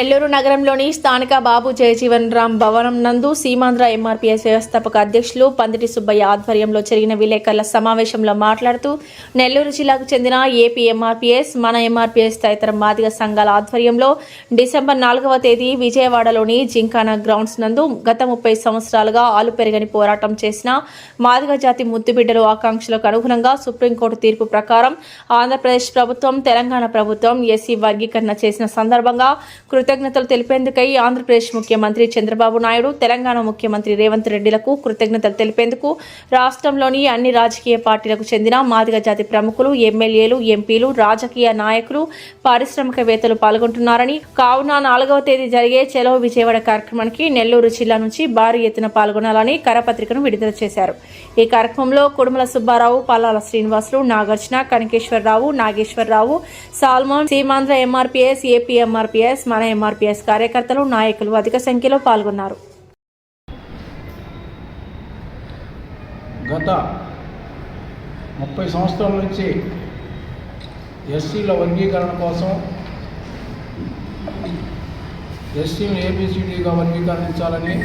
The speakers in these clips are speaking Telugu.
నెల్లూరు నగరంలోని స్థానిక బాబు జయజీవన్ రామ్ భవనం నందు సీమాంధ్ర ఎంఆర్పీఎస్ వ్యవస్థాపక అధ్యక్షులు పందిటి సుబ్బయ్య ఆధ్వర్యంలో జరిగిన విలేకరుల సమావేశంలో మాట్లాడుతూ నెల్లూరు జిల్లాకు చెందిన ఏపీ ఎంఆర్పీఎస్ మన ఎంఆర్పీఎస్ తదితర మాదిగ సంఘాల ఆధ్వర్యంలో డిసెంబర్ నాలుగవ తేదీ విజయవాడలోని జింకానా గ్రౌండ్స్ నందు గత ముప్పై సంవత్సరాలుగా ఆలు పెరగని పోరాటం చేసిన మాదిగ జాతి ముద్దుబిడ్డలు ఆకాంక్షలకు అనుగుణంగా సుప్రీంకోర్టు తీర్పు ప్రకారం ఆంధ్రప్రదేశ్ ప్రభుత్వం తెలంగాణ ప్రభుత్వం ఎస్సీ వర్గీకరణ చేసిన సందర్భంగా కృతజ్ఞతలు తెలిపేందుకై ఆంధ్రప్రదేశ్ ముఖ్యమంత్రి చంద్రబాబు నాయుడు తెలంగాణ ముఖ్యమంత్రి రేవంత్ రెడ్డిలకు కృతజ్ఞతలు తెలిపేందుకు రాష్ట్రంలోని అన్ని రాజకీయ పార్టీలకు చెందిన మాదిగ జాతి ప్రముఖులు ఎమ్మెల్యేలు ఎంపీలు రాజకీయ నాయకులు పారిశ్రామికవేత్తలు పాల్గొంటున్నారని కావున నాలుగవ తేదీ జరిగే చెలో విజయవాడ కార్యక్రమానికి నెల్లూరు జిల్లా నుంచి భారీ ఎత్తున పాల్గొనాలని కరపత్రికను విడుదల చేశారు. ఈ కార్యక్రమంలో Kudumala Subbarao Pallala Srinivasulu Nagarjuna Kanakeswararao Nageswararao Salmon Seemandhra MRPS AP MRPS మన ఎంఆర్పీఎస్ కార్యకర్తలు నాయకులు అధిక సంఖ్యలో పాల్గొన్నారు. గత ముప్పై సంవత్సరాల నుంచి ఎస్సీల వర్గీకరణ కోసం ఎస్సీని ఏబిసిడిగా వర్గీకరించాలని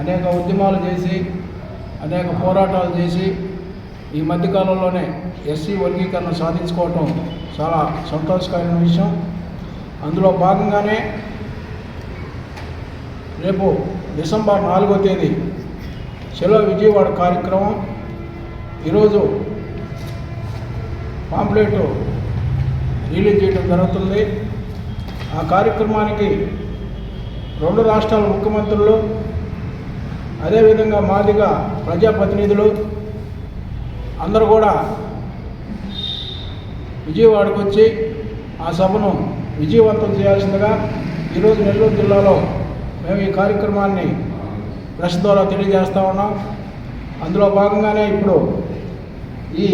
అనేక ఉద్యమాలు చేసి అనేక పోరాటాలు చేసి ఈ మధ్యకాలంలోనే ఎస్సీ వర్గీకరణ సాధించుకోవటం చాలా సంతోషకరమైన విషయం. అందులో భాగంగానే రేపు డిసెంబర్ నాలుగో తేదీ సెలవు విజయవాడ కార్యక్రమం. ఈరోజు పాంప్లెట్ రిలీజ్ చేయడం జరుగుతుంది. ఆ కార్యక్రమానికి రెండు రాష్ట్రాల ముఖ్యమంత్రులు అదేవిధంగా మాదిగా ప్రజాప్రతినిధులు అందరూ కూడా విజయవాడకు వచ్చి ఆ సభను విజయవంతం చేయాల్సిందిగా ఈరోజు నెల్లూరు జిల్లాలో మేము ఈ కార్యక్రమాన్ని ప్రెస్ ద్వారా తెలియజేస్తా ఉన్నాం. అందులో భాగంగానే ఇప్పుడు ఈ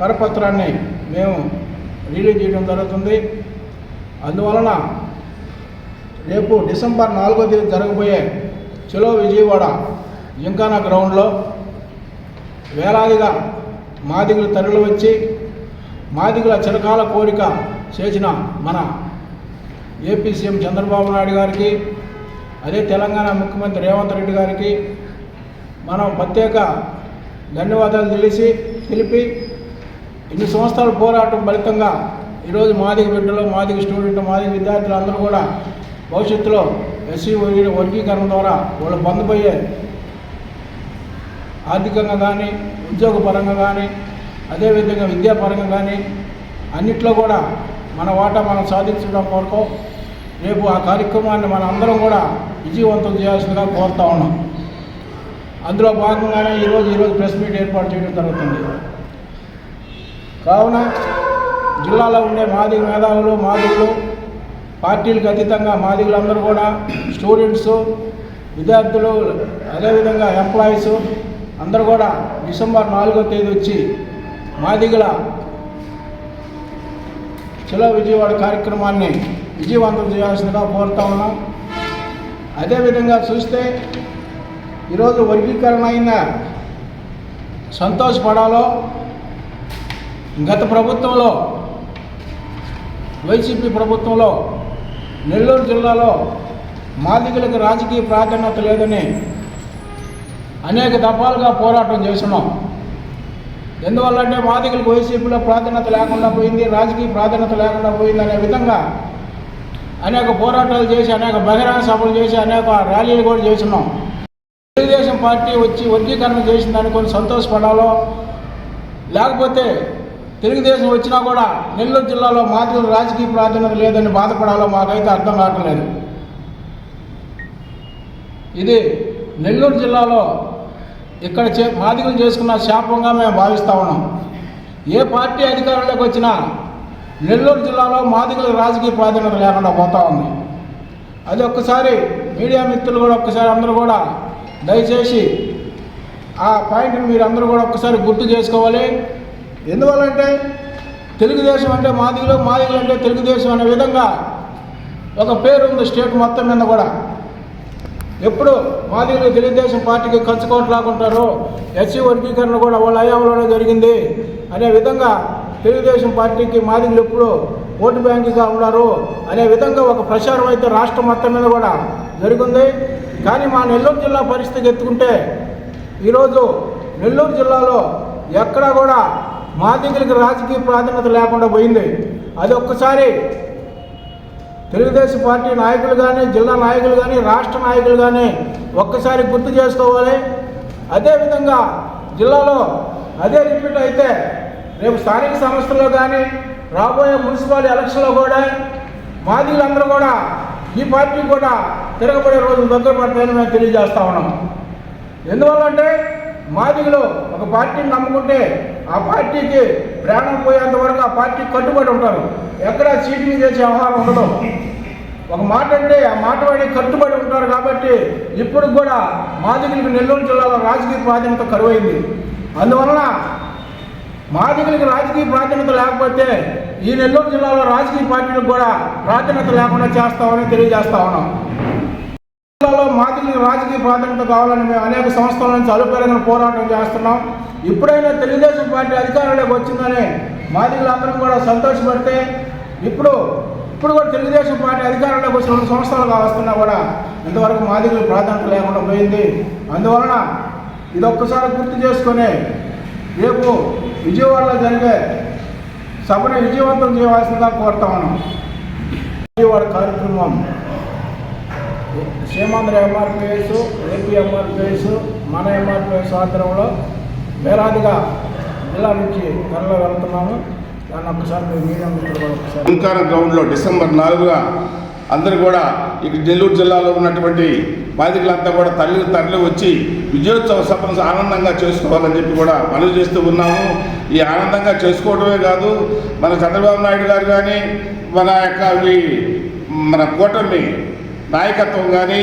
కరపత్రాన్ని మేము రిలీజ్ చేయడం జరుగుతుంది. అందువలన రేపు డిసెంబర్ నాలుగో తేదీ జరగబోయే చెలో విజయవాడ జింకానా గ్రౌండ్లో వేలాదిగా మాదిగులు తరలి వచ్చి మాదిగుల చిరకాల కోరిక చేసిన మన ఏపీ సీఎం చంద్రబాబు నాయుడు గారికి అదే తెలంగాణ ముఖ్యమంత్రి రేవంత్ రెడ్డి గారికి మనం ప్రత్యేక ధన్యవాదాలు తెలిసి తెలిపి ఇన్ని సంవత్సరాల పోరాటం ఫలితంగా ఈరోజు మాదిగ బిడ్డలు మాదిగ స్టూడెంట్ మాదిగ విద్యార్థులు అందరూ కూడా భవిష్యత్తులో ఎస్సీ వర్గీకరణ ద్వారా వాళ్ళు పొందబోయే ఆర్థికంగా కానీ ఉద్యోగపరంగా కానీ అదేవిధంగా విద్యాపరంగా కానీ అన్నిట్లో కూడా మన వాటా మనం సాధించడం కొరకు రేపు ఆ కార్యక్రమాన్ని మన అందరం కూడా విజయవంతం చేయాల్సిందిగా కోరుతా ఉన్నాం. అందులో భాగంగానే ఈరోజు ఈరోజు ప్రెస్ మీట్ ఏర్పాటు చేయడం జరుగుతుంది. కావున జిల్లాలో ఉండే మాదిగ మేధావులు మాదిగులు పార్టీలకు అతీతంగా మాదిగులందరూ కూడా స్టూడెంట్స్ విద్యార్థులు అదేవిధంగా ఎంప్లాయీస్ అందరూ కూడా డిసెంబర్ నాలుగో తేదీ వచ్చి మాదిగల చలో విజయవాడ కార్యక్రమాన్ని విజయవంతం చేయాల్సిందిగా కోరుతా ఉన్నాం. అదేవిధంగా చూస్తే ఈరోజు వర్గీకరణ అయిన సంతోషపడాలో గత ప్రభుత్వంలో వైసీపీ ప్రభుత్వంలో నెల్లూరు జిల్లాలో మాదిగలకు రాజకీయ ప్రాధాన్యత లేదని అనేక దఫాలుగా పోరాటం చేస్తున్నాం ఎందువల్లంటే మాదిగలకు వైసీపీలో ప్రాధాన్యత లేకుండా పోయింది రాజకీయ ప్రాధాన్యత లేకుండా పోయింది అనే విధంగా అనేక పోరాటాలు చేసి అనేక బహిరంగ సభలు చేసి అనేక ర్యాలీలు కూడా చేస్తున్నాం తెలుగుదేశం పార్టీ వచ్చి వర్గీకరణ చేసిందని కొన్ని సంతోషపడాలో లేకపోతే తెలుగుదేశం వచ్చినా కూడా నెల్లూరు జిల్లాలో మాదిగలు రాజకీయ ప్రాధాన్యత లేదని బాధపడాలో మాకైతే అర్థం కావట్లేదు. ఇది నెల్లూరు జిల్లాలో ఇక్కడ చే మాదిగులు చేసుకున్న శాపంగా మేము భావిస్తూ ఉన్నాం. ఏ పార్టీ అధికారంలోకి వచ్చినా నెల్లూరు జిల్లాలో మాదిగలకు రాజకీయ ప్రాధాన్యత లేకుండా పోతా ఉంది. అది ఒక్కసారి మీడియా మిత్రులు కూడా ఒక్కసారి అందరూ కూడా దయచేసి ఆ పాయింట్ని మీరు అందరూ కూడా ఒక్కసారి గుర్తు చేసుకోవాలి. ఎందువల్లంటే తెలుగుదేశం అంటే మాదిగులు మాదిగులు అంటే తెలుగుదేశం అనే విధంగా ఒక పేరు ఉంది స్టేట్ మొత్తం మీద కూడా. ఎప్పుడు మాదిగలు తెలుగుదేశం పార్టీకి ఖర్చుకోవట్లు లాగుంటారు ఎస్సీ వర్గీకరణ కూడా వాళ్ళ హయాంలోనే జరిగింది. అనే విధంగా తెలుగుదేశం పార్టీకి మాదిగలు ఎప్పుడు ఓటు బ్యాంకుగా ఉన్నారు? అనే విధంగా ఒక ప్రచారం అయితే రాష్ట్రం మొత్తం మీద కూడా జరిగింది. కానీ మా నెల్లూరు జిల్లా పరిస్థితి ఎత్తుకుంటే ఈరోజు నెల్లూరు జిల్లాలో ఎక్కడా కూడా మాదిగలకి రాజకీయ ప్రాధాన్యత లేకుండా పోయింది. అది ఒక్కసారి తెలుగుదేశం పార్టీ నాయకులు కానీ జిల్లా నాయకులు కానీ రాష్ట్ర నాయకులు కానీ ఒక్కసారి గుర్తు చేసుకోవాలి. అదేవిధంగా జిల్లాలో అదే రిపీట్ అయితే రేపు స్థానిక సంస్థల్లో కానీ రాబోయే మున్సిపల్ ఎలక్షన్లో కూడా మాదిలందరూ కూడా ఈ పార్టీ కూడా తిరగబడే రోజులు దగ్గర పడతాయని మేము తెలియజేస్తా ఉన్నాం. ఎందువల్లంటే మాదిగలు ఒక పార్టీని నమ్ముకుంటే ఆ పార్టీకి ప్రాణం పోయేంత వరకు ఆ పార్టీకి కట్టుబడి ఉంటారు. ఎక్కడ చీటింగ్ చేసే వ్యవహారం ఉండదు. ఒక మాట అంటే ఆ మాట వాడి కట్టుబడి ఉంటారు కాబట్టి ఇప్పుడు కూడా మాదిగలకు నెల్లూరు జిల్లాలో రాజకీయ ప్రాధాన్యత కరువైంది. అందువలన మాదిగలకు రాజకీయ ప్రాధాన్యత లేకపోతే ఈ నెల్లూరు జిల్లాలో రాజకీయ పార్టీలకు కూడా ప్రాధాన్యత లేకుండా చేస్తామని తెలియజేస్తా ఉన్నాం. మాదిరి రాజకీయ ప్రాధాన్యత కావాలని మేము అనేక సంస్థల నుంచి అలుపెరగిన పోరాటం చేస్తున్నాం. ఇప్పుడైనా తెలుగుదేశం పార్టీ అధికారంలోకి వచ్చిందని మాదిగలందరం కూడా సంతోషపడితే ఇప్పుడు ఇప్పుడు కూడా తెలుగుదేశం పార్టీ అధికారంలోకి వచ్చి రెండు సంవత్సరాలు వస్తున్నా కూడా ఇంతవరకు మాదిగలు ప్రాధాన్యత లేకుండా పోయింది. అందువలన ఇది ఒక్కసారి గుర్తు చేసుకొని రేపు విజయవాడలో జరిగే సభను విజయవంతం చేయవలసిందిగా కోరుతా ఉన్నాం. విజయవాడ కార్యక్రమం సీమాంధ్ర ఎంఆర్పిఎస్ ఏపీ ఎంఆర్పిఎస్ మన ఎంఆర్పిఎస్ ఆధ్వర్యంలో వేలాదిగా జిల్లా నుంచి త్వరలో వెళ్తున్నాము. దాన్ని ఒక్కసారి మీరు మీడియా మిత్రులు ఓంకార గ్రౌండ్లో డిసెంబర్ నాలుగున అందరూ కూడా ఇక నెల్లూరు జిల్లాలో ఉన్నటువంటి బాధితులంతా కూడా తల్లి తరలి వచ్చి విజయోత్సవ సభను ఆనందంగా చేసుకోవాలని చెప్పి కూడా మనవి చేస్తూ ఉన్నాము. ఈ ఆనందంగా చేసుకోవడమే కాదు మన చంద్రబాబు నాయుడు గారు కానీ మన యొక్క మన కూటమి నాయకత్వం కానీ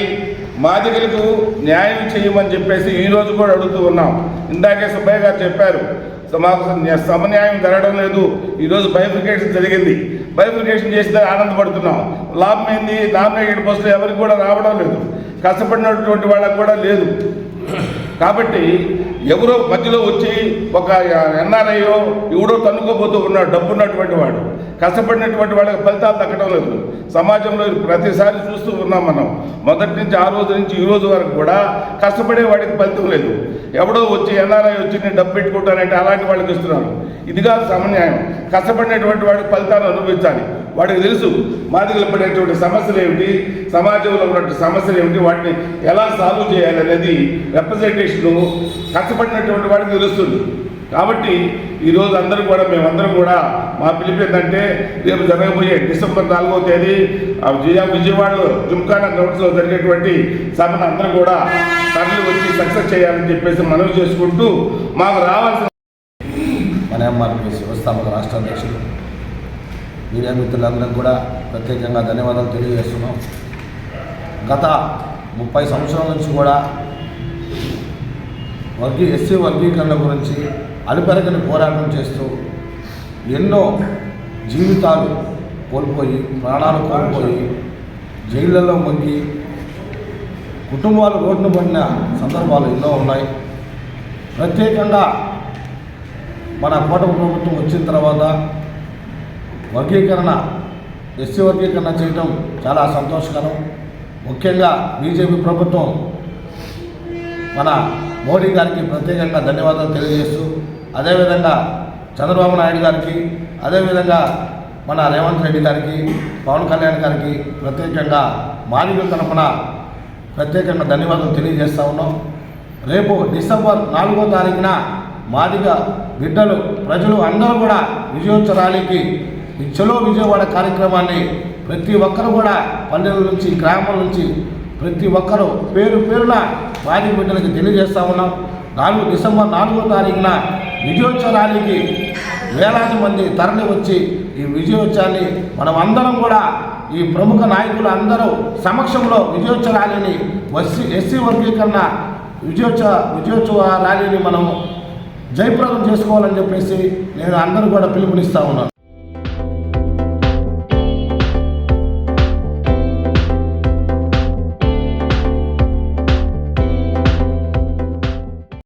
బాధితులకు న్యాయం చేయమని చెప్పేసి ఈరోజు కూడా అడుగుతూ ఉన్నాం. ఇందాకే సుబ్బయ్య గారు చెప్పారు మాకు సమన్యాయం జరగడం లేదు. ఈరోజు బైఫికేషన్ జరిగింది. బైఫికేషన్ చేస్తే ఆనందపడుతున్నాం. లాభం ఏంది? నామినేటెడ్ పోస్టులు ఎవరికి కూడా రావడం లేదు. కష్టపడినటువంటి వాళ్ళకు కూడా లేదు. కాబట్టి ఎవరో మధ్యలో వచ్చి ఒక ఎన్ఆర్ఐయో ఎవడో తన్నుకోబోతూ ఉన్నాడు డబ్బు ఉన్నటువంటి వాడు. కష్టపడినటువంటి వాళ్ళకి ఫలితాలు దక్కడం లేదు. సమాజంలో ప్రతిసారి చూస్తూ ఉన్నాం మనం. మొదటి నుంచి ఆ రోజు నుంచి ఈ రోజు వరకు కూడా కష్టపడే వాడికి ఫలితం లేదు. ఎవడో వచ్చి ఎన్ఆర్ఐ వచ్చి నేను డబ్బు పెట్టుకుంటానంటే అలాంటి వాళ్ళకి ఇస్తున్నారు ఇది కాదు సమన్యాయం. కష్టపడినటువంటి వాడికి ఫలితాలు అనుభవించాలి. వాడికి తెలుసు మాదిగలు పడేటువంటి సమస్యలు ఏమిటి? సమాజంలో ఉన్నటువంటి సమస్యలు ఏమిటి? వాటిని ఎలా సాల్వ్ చేయాలి అనేది రిప్రజెంటేషన్ కష్టపడినటువంటి వాడికి తెలుస్తుంది. కాబట్టి ఈరోజు అందరూ కూడా మేమందరం కూడా మా పిలుపు ఏంటంటే రేపు జరగబోయే డిసెంబర్ నాలుగో తేదీ ఆ విజయవాడలో జుంకానా గ్రౌండ్స్లో జరిగేటువంటి సభను అందరూ కూడా తరలి వచ్చి సక్సెస్ చేయాలని చెప్పేసి మనవి చేసుకుంటూ మాకు రావాల్సిన మన ఎంఆర్పిఎస్ వ్యవస్థాపక రాష్ట్ర అధ్యక్షులు మీడియా మిత్రులందరికీ కూడా ప్రత్యేకంగా ధన్యవాదాలు తెలియజేస్తున్నాం. గత ముప్పై సంవత్సరాల నుంచి కూడా వర్గీ ఎస్సీ వర్గీకరణ గురించి అలుపెరగని పోరాటం చేస్తూ ఎన్నో జీవితాలు కోల్పోయి ప్రాణాలు కోల్పోయి జైళ్ళలో మొంగి కుటుంబాలు రోడ్డున పడిన సందర్భాలు ఎన్నో ఉన్నాయి. ప్రత్యేకంగా మన కోట ప్రభుత్వం వచ్చిన తర్వాత వర్గీకరణ ఎస్సీ వర్గీకరణ చేయడం చాలా సంతోషకరం. ముఖ్యంగా బీజేపీ ప్రభుత్వం మన మోడీ గారికి ప్రత్యేకంగా ధన్యవాదాలు తెలియజేస్తూ అదేవిధంగా చంద్రబాబు నాయుడు గారికి అదేవిధంగా మన రేవంత్ రెడ్డి గారికి పవన్ కళ్యాణ్ గారికి ప్రత్యేకంగా మాదిగల తరఫున ప్రత్యేకంగా ధన్యవాదాలు తెలియజేస్తా ఉన్నాం. రేపు డిసెంబర్ నాలుగో తారీఖున మాదిగ బిడ్డలు ప్రజలు అందరూ కూడా విజయోత్సవ ర్యాలీకి ఈ చలో విజయవాడ కార్యక్రమాన్ని ప్రతి ఒక్కరు కూడా పల్లెల నుంచి గ్రామం నుంచి ప్రతి ఒక్కరూ పేరు పేరున మాదిగ బిడ్డలకు తెలియజేస్తా ఉన్నాం. నాలుగు డిసెంబర్ నాలుగో తారీఖున విజయోత్సవ వేలాది మంది తరలి వచ్చి ఈ విజయోత్సవాన్ని మనం అందరం కూడా ఈ ప్రముఖ నాయకులు అందరూ సమక్షంలో విజయోత్సవ ర్యాలీని ఎస్సీ ఎస్సీ వర్గీకరణ విజయోత్సవ విజయోత్సవ ర్యాలీని మనం జయప్రదం చేసుకోవాలని చెప్పేసి నేను అందరూ కూడా పిలుపునిస్తా ఉన్నాను.